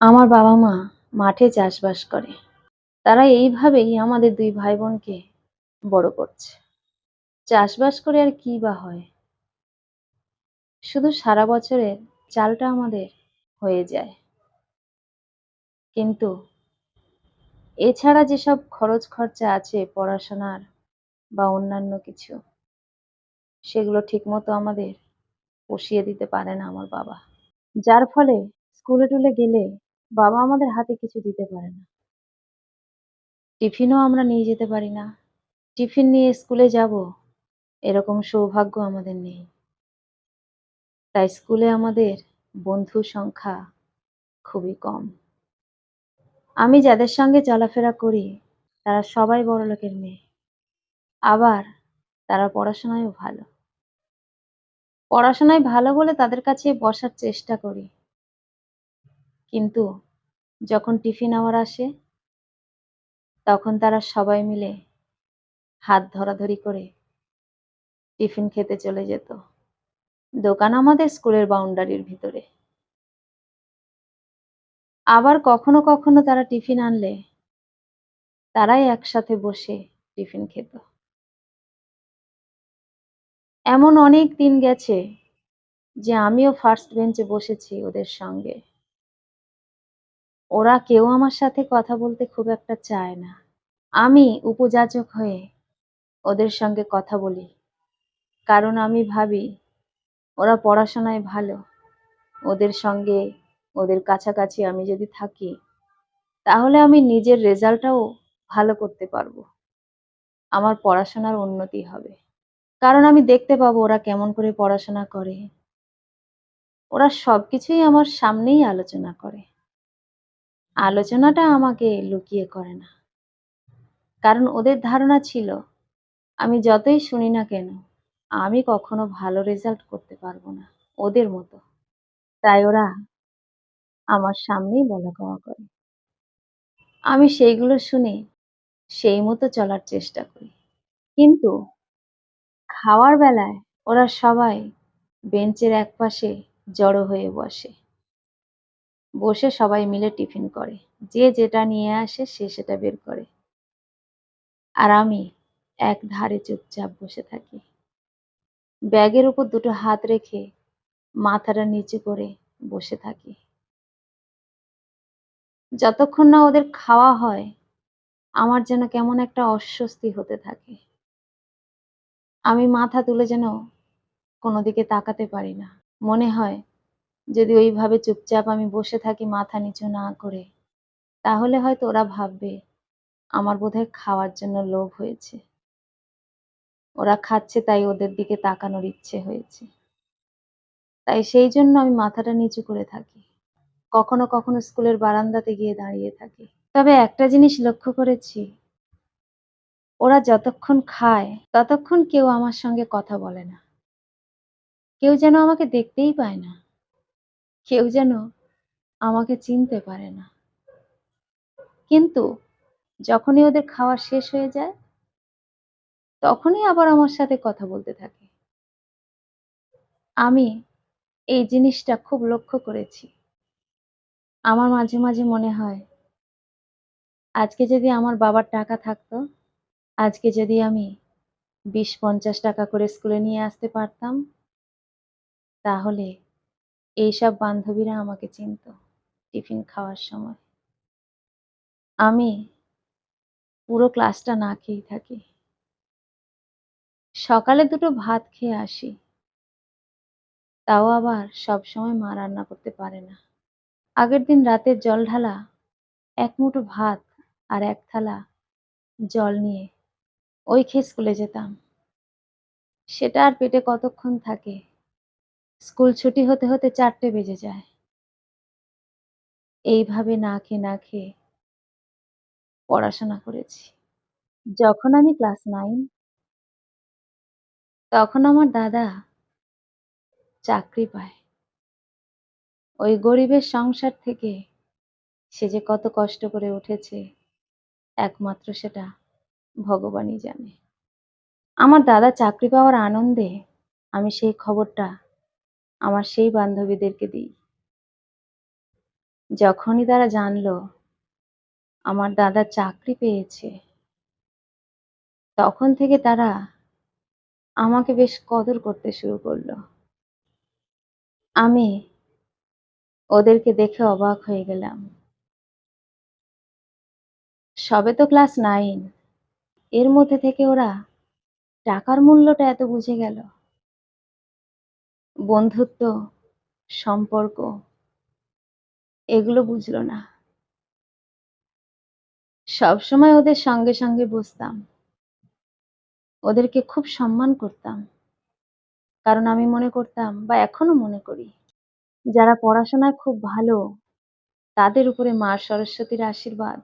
আমার বাবা-মা মাঠে চাষবাস করে। তারা এইভাবেই আমাদের দুই ভাই-বোনকে বড় করছে। চাষবাস করে আর কি বা হয়? শুধু সারা বছরের চালটা আমাদের হয়ে যায়। কিন্তু এছাড়া যেসব খরচ খরচা আছে পড়াশোনার বা অন্যান্য কিছু, সেগুলো ঠিকমতো আমাদের পুষিয়ে দিতে পারে না আমার বাবা। যার ফলে স্কুলে-টুলে গেলে বাবা আমাদের হাতে কিছু দিতে পারে না। টিফিনও আমরা নিয়ে যেতে পারি না। টিফিন নিয়ে স্কুলে যাব, এরকম সৌভাগ্য আমাদের নেই। তাই স্কুলে আমাদের বন্ধুর সংখ্যা খুবই কম। আমি যাদের সঙ্গে চলাফেরা করি, তারা সবাই বড়লোকের মেয়ে। আবার তারা পড়াশোনায়ও ভালো। পড়াশোনায় ভালো বলে তাদের কাছে বসার চেষ্টা করি। কিন্তু যখন টিফিন আওয়ার আসে, তখন তারা সবাই মিলে হাত ধরাধরি করে টিফিন খেতে চলে যেত। দোকান আমাদের স্কুলের বাউন্ডারির ভিতরে। আবার কখনো কখনো তারা টিফিন আনলে তারাই একসাথে বসে টিফিন খেত। এমন অনেক দিন গেছে যে আমিও ফার্স্ট বেঞ্চে বসেছি ওদের সঙ্গে। ওরা কেউ আমার সাথে কথা বলতে খুব একটা চায় না। আমি উপযাচক হয়ে ওদের সঙ্গে কথা বলি। কারণ আমি ভাবি ওরা পড়াশোনায় ভালো। ওদের সঙ্গে ওদের কাছাকাছি আমি যদি থাকি, তাহলে আমি নিজের রেজাল্টটাও ভালো করতে পারব। আমার পড়াশোনার উন্নতি হবে। কারণ আমি দেখতে পাবো ওরা কেমন করে পড়াশোনা করে। ওরা সব কিছুই আমার সামনেই আলোচনা করে। আলোচনাটা আমাকে লুকিয়ে করে না। কারণ ওদের ধারণা ছিল, আমি যতই শুনি না কেন, আমি কখনো ভালো রেজাল্ট করতে পারব না ওদের মতো। তাই ওরা আমার সামনেই বলা-কওয়া করে। আমি সেইগুলো শুনে সেই মতো চলার চেষ্টা করি। কিন্তু খাওয়ার বেলায় ওরা সবাই বেঞ্চের একপাশে জড়ো হয়ে বসে। বসে সবাই মিলে টিফিন করে। যে যেটা নিয়ে আসে সে সেটা বের করে। আর আমি এক ধারে চুপচাপ বসে থাকি। ব্যাগের উপর দুটো হাত রেখে মাথাটা নিচু করে বসে থাকি। যতক্ষণ না ওদের খাওয়া হয়, আমার যেন কেমন একটা অস্বস্তি হতে থাকে। আমি মাথা তুলে যেন কোনো দিকে তাকাতে পারি না। মনে হয় যদি ওইভাবে চুপচাপ আমি বসে থাকি মাথা নিচু না করে, তাহলে হয়তো ওরা ভাববে আমার বোধহয় খাওয়ার জন্য লোভ হয়েছে। ওরা খাচ্ছে তাই ওদের দিকে তাকানোর ইচ্ছে হয়েছে। তাই সেই জন্য আমি মাথাটা নিচু করে থাকি। কখনো কখনো স্কুলের বারান্দাতে গিয়ে দাঁড়িয়ে থাকি। তবে একটা জিনিস লক্ষ্য করেছি, ওরা যতক্ষণ খায় ততক্ষণ কেউ আমার সঙ্গে কথা বলে না। কেউ যেন আমাকে দেখতেই পায় না। কেউ যেন আমাকে চিনতে পারে না। কিন্তু যখনই ওদের খাওয়া শেষ হয়ে যায়, তখনই আবার আমার সাথে কথা বলতে থাকে। আমি এই জিনিসটা খুব লক্ষ্য করেছি। আমার মাঝে মাঝে মনে হয়, আজকে যদি আমার বাবার টাকা থাকতো, আজকে যদি আমি ২০-৫০ টাকা করে স্কুলে নিয়ে আসতে পারতাম, তাহলে এইসব বান্ধবীরা আমাকে চিনত টিফিন খাওয়ার সময়। আমি পুরো ক্লাসটা না খেয়েই থাকি। সকালে দুটো ভাত খেয়ে আসি। তাও আবার সবসময় মা রান্না করতে পারে না। আগের দিন রাতের জল ঢালা, এক মুঠো ভাত আর এক থালা জল নিয়ে ওই খেয়ে স্কুলে যেতাম। সেটা আর পেটে কতক্ষণ থাকে? স্কুল ছুটি হতে হতে চারটে বেজে যায়। এইভাবে না খেয়ে না খেয়ে পড়াশোনা করেছি। যখন আমি ক্লাস 9 তখন আমার দাদা চাকরি পায়। ওই গরিবের সংসার থেকে সে যে কত কষ্ট করে উঠেছে, একমাত্র সেটা ভগবানই জানে। আমার দাদা চাকরি পাওয়ার আনন্দে আমি সেই খবরটা আমার সেই বান্ধবীদেরকে দিই। যখনই তারা জানলো আমার দাদা চাকরি পেয়েছে, তখন থেকে তারা আমাকে বেশ কদর করতে শুরু করল। আমি ওদেরকে দেখে অবাক হয়ে গেলাম। সবে তো ক্লাস নাইন, এর মধ্যে থেকে ওরা টাকার মূল্যটা এত বুঝে গেল। বন্ধুত্ব, সম্পর্ক, এগুলো বুঝলো না। সবসময় ওদের সঙ্গে সঙ্গে বসতাম ওদেরকে খুব সম্মান করতাম। কারণ আমি মনে করতাম, বা এখনও মনে করি, যারা পড়াশোনায় খুব ভালো, তাদের উপরে মা সরস্বতীর আশীর্বাদ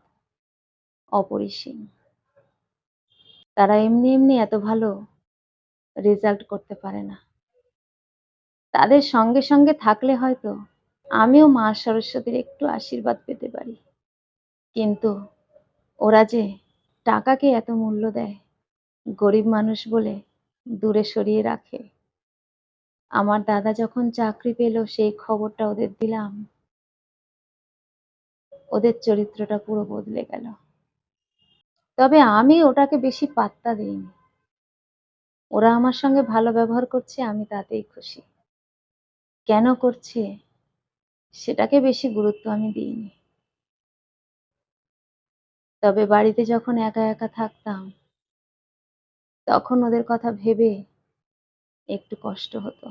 অপরিসীম। তারা এমনি এমনি এত ভালো রেজাল্ট করতে পারে না। তাদের সঙ্গে সঙ্গে থাকলে হয়তো আমিও মা সরস্বতীর একটু আশীর্বাদ পেতে পারি। কিন্তু ওরা যে টাকাকে এত মূল্য দেয়, গরিব মানুষ বলে দূরে সরিয়ে রাখে। আমার দাদা যখন চাকরি পেল, সেই খবরটা ওদের দিলাম। ওদের চরিত্রটা পুরো বদলে গেল। তবে আমি ওটাকে বেশি পাত্তা দিইনি। ওরা আমার সঙ্গে ভালো ব্যবহার করছে, আমি তাতেই খুশি। কেন করছে? সেটাকে বেশি গুরুত্ব আমি দিইনি। তবে বাড়িতে যখন একা একা থাকতাম, তখন ওদের কথা ভেবে একটু কষ্ট হতো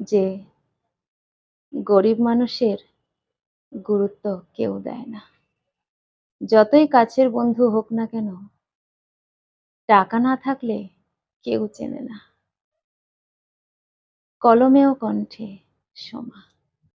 যে, গরিব মানুষের গুরুত্ব কেউ দেয় না। যতই কাছের বন্ধু হোক না কেন, টাকা না থাকলে কেউ চেনে না। কলমেও ও কণ্ঠে সোমা